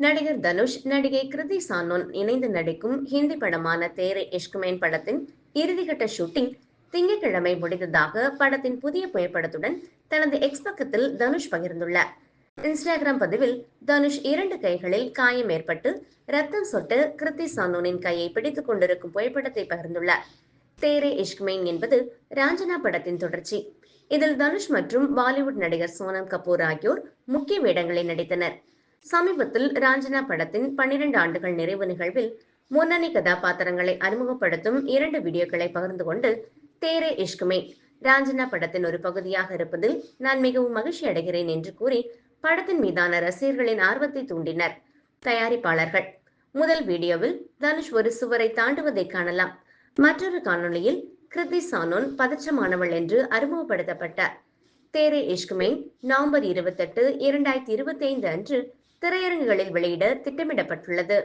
நடிகர் தனுஷ் நடிகை கிருதி சானோன் இணைந்து நடிக்கும் ஹிந்தி படமான தேரே இஷ்குமேன் படத்தின் இறுதிக்கட்ட ஷூட்டிங் திங்கட்கிழமை முடிந்ததாக படத்தின் புதிய புகைப்படத்துடன் தனது எக்ஸ் பக்கத்தில் தனுஷ் பகிர்ந்துள்ளார். இன்ஸ்டாகிராம் பதிவில் தனுஷ் இரண்டு கைகளில் காயம் ஏற்பட்டு ரத்தம் சொட்டு கிருத்தி சானோனின் கையை பிடித்துக் கொண்டிருக்கும் புகைப்படத்தை பகிர்ந்துள்ளார். தேரே இஷ்குமேன் என்பது ராஞ்சனா படத்தின் தொடர்ச்சி. இதில் தனுஷ் மற்றும் பாலிவுட் நடிகர் சோனம் கபூர் ஆகியோர் முக்கிய வேடங்களில் நடித்தனர். சமீபத்தில் ராஞ்சனா படத்தின் பன்னிரண்டு ஆண்டுகள் நிறைவு நிகழ்வில் முன்னணி கதாபாத்திரங்களை அறிமுகப்படுத்தும் இரண்டு வீடியோக்களை பகிர்ந்து கொண்டு தேரே இஷ்குமே ராஞ்சனா படத்தின் ஒரு பகுதியாக இருப்பதில் நான் மிகவும் மகிழ்ச்சி அடைகிறேன் என்று கூறி படத்தின் மீதான ரசிகர்களின் ஆர்வத்தை தூண்டினர் தயாரிப்பாளர்கள். முதல் வீடியோவில் தனுஷ் ஒரு சுவரை தாண்டுவதை காணலாம். மற்றொரு காணொளியில் கிருதி சானோன் பதற்றமானவள் என்று அறிமுகப்படுத்தப்பட்டார். தேரே இஷ்குமே நவம்பர் இருபத்தெட்டு இரண்டாயிரத்தி இருபத்தி ஐந்து அன்று திரையரங்குகளில் வெளியிட திட்டமிடப்பட்டுள்ளது.